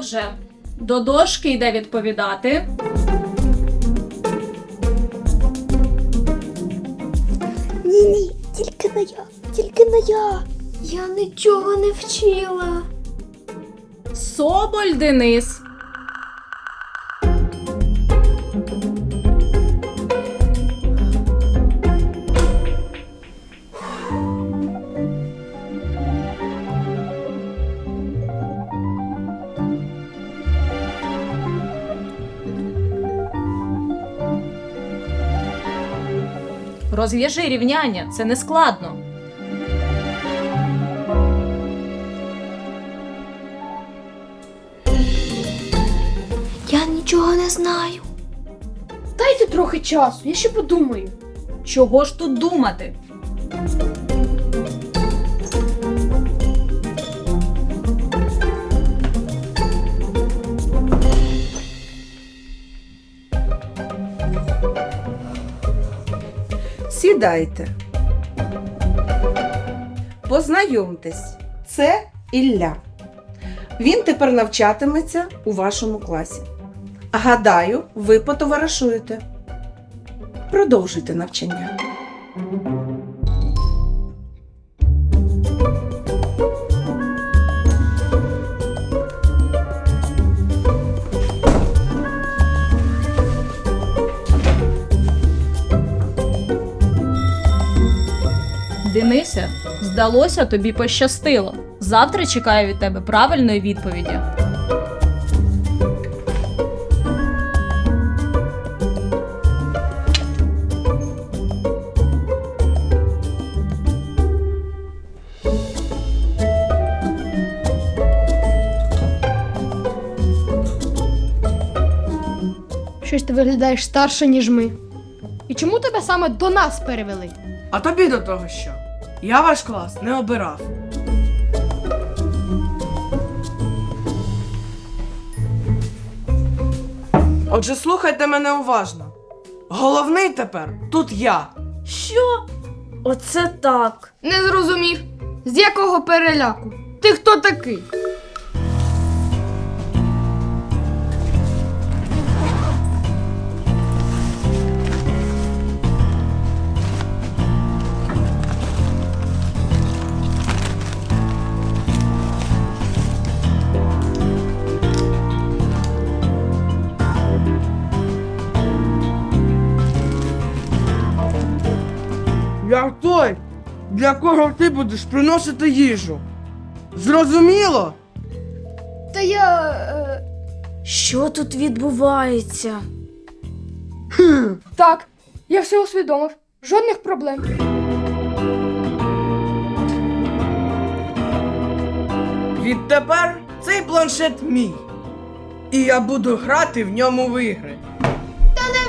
Вже. До дошки йде відповідати. Ні, ні, тільки не я, тільки не я. Я нічого не вчила. Соболь Денис. Розв'яжи рівняння, це не складно. Я нічого не знаю. Дайте трохи часу, я ще подумаю. Чого ж тут думати? Сідайте. Познайомтесь, це Ілля. Він тепер навчатиметься у вашому класі. Гадаю, ви потоваришуєте. Продовжуйте навчання. Денисе, здалося, тобі пощастило. Завтра чекаю від тебе правильної відповіді. Щось ти виглядаєш старше, ніж ми. І чому тебе саме до нас перевели? А тобі до того що? Я ваш клас не обирав. Отже, слухайте мене уважно. Головний тепер тут я. Що? Оце так. Не зрозумів. З якого переляку? Ти хто такий? Я той, для кого ти будеш приносити їжу. Зрозуміло? Та я. Е... Що тут відбувається? Так, я все усвідомив. Жодних проблем. Відтепер цей планшет мій. І я буду грати в ньому в ігри.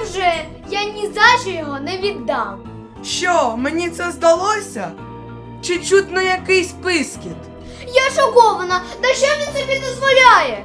Невже я ні за що його не віддам. Що, мені це здалося? Чи чутно якийсь пискіт? Я шокована, та що він собі дозволяє?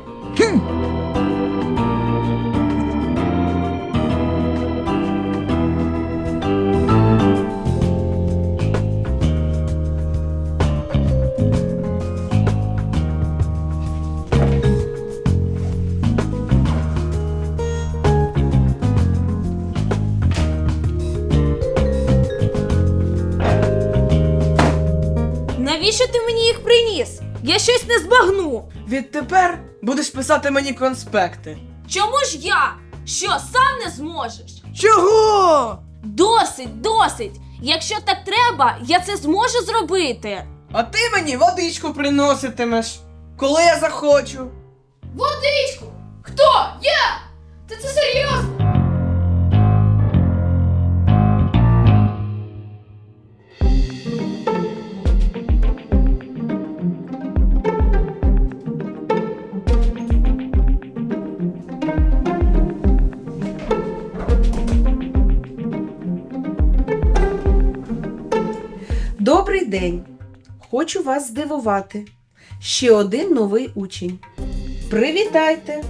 Навіщо ти мені їх приніс? Я щось не збагну. Відтепер будеш писати мені конспекти. Чому ж я? Що, сам не зможеш? Чого? Досить, досить. Якщо так треба, я це зможу зробити. А ти мені водичку приноситимеш, коли я захочу. Водичку! Хто? Я! Ти це серйозно? Добрий день! Хочу вас здивувати. Ще один новий учень. Привітайте!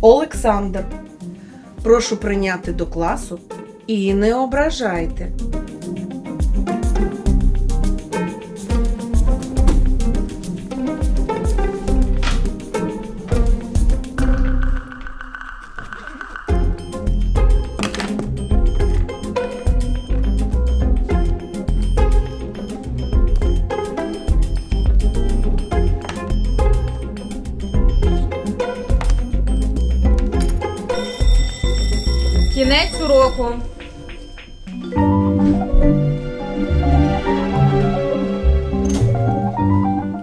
Олександр. Прошу прийняти до класу і не ображайте. Уроку.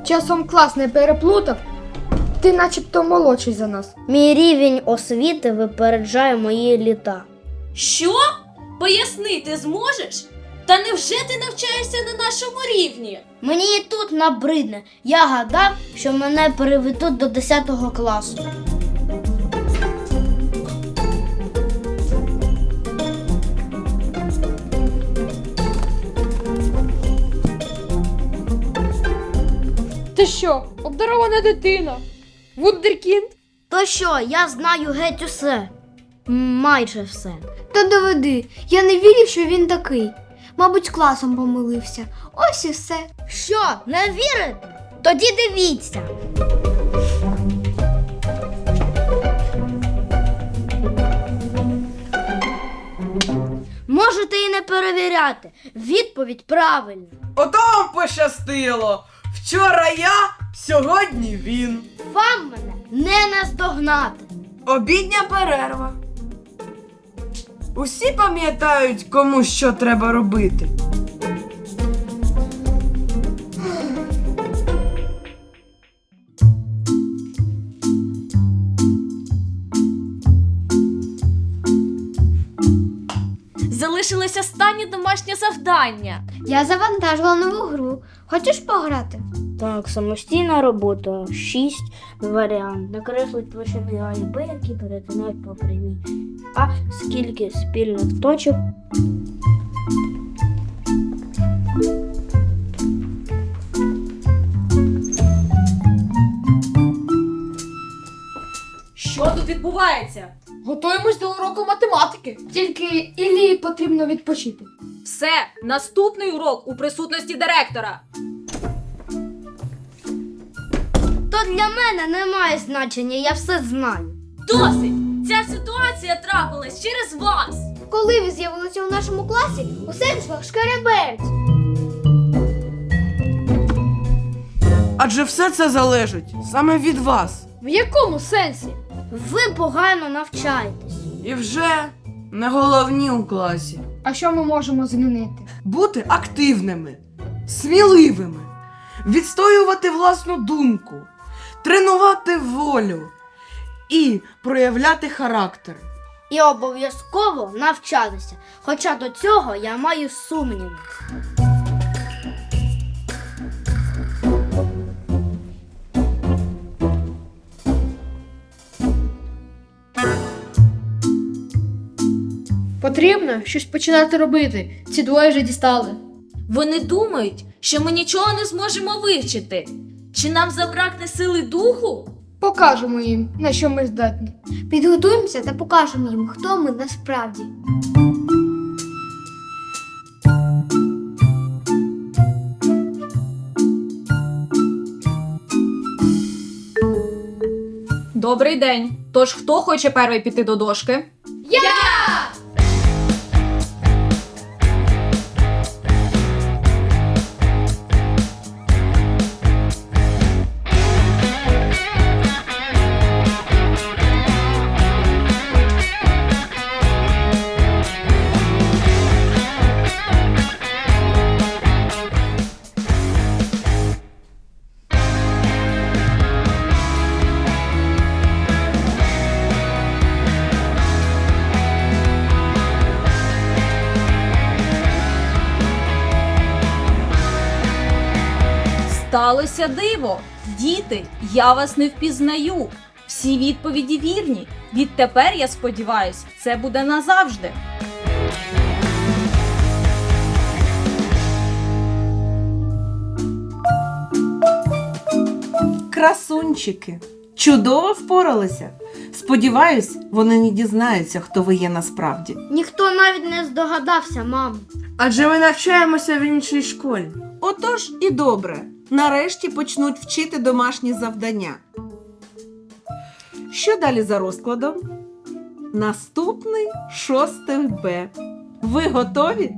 Часом клас не переплутав. Ти начебто молодший за нас. Мій рівень освіти випереджає мої літа. Що? Пояснити зможеш? Та невже ти навчаєшся на нашому рівні? Мені і тут набридне. Я гадав, що мене переведуть до 10 класу. Ти що, обдарована дитина? Вундеркінд? То що, я знаю геть усе. М, Майже все. Та доведи, я не вірю, що він такий. Мабуть, класом помилився. Ось і все. Що, не вірите? Тоді дивіться. Можете і не перевіряти. Відповідь правильна. Ото пощастило! Вчора я, сьогодні він. Вам мене не наздогнати. Обідня перерва. Усі пам'ятають, кому що треба робити. Залишилось останнє домашнє завдання. Я завантажила нову гру. Хочеш пограти? Так, самостійна робота. Шість варіант. Накреслить площини А і Б, які перетинають по прямій. А скільки спільних точок Що тут відбувається? Готуємось до уроку математики. Тільки Іллі потрібно відпочити. Все, наступний урок у присутності директора. То для мене немає значення, я все знаю. Досить! Ця ситуація трапилась через вас. Коли ви з'явилися у нашому класі, усе пішло шкереберть. Адже все це залежить саме від вас. В якому сенсі? Ви погано навчаєтесь. І вже не головні у класі. А що ми можемо змінити? Бути активними, сміливими, відстоювати власну думку, тренувати волю і проявляти характер. І обов'язково навчатися. Хоча до цього я маю сумніви. Потрібно щось починати робити. Ці двоє вже дістали. Вони думають, що ми нічого не зможемо вивчити. Чи нам забракне сили духу? Покажемо їм, на що ми здатні. Підготуємося та покажемо їм, хто ми насправді. Добрий день. Тож хто хоче перший піти до дошки? Сталося диво. Діти, я вас не впізнаю. Всі відповіді вірні. Відтепер, я сподіваюсь, це буде назавжди. Красунчики, чудово впоралися. Сподіваюсь, вони не дізнаються, хто ви є насправді. Ніхто навіть не здогадався, мам. Адже ми навчаємося в іншій школі. Отож і добре. Нарешті почнуть вчити домашні завдання. Що далі за розкладом? Наступний 6 Б. Ви готові?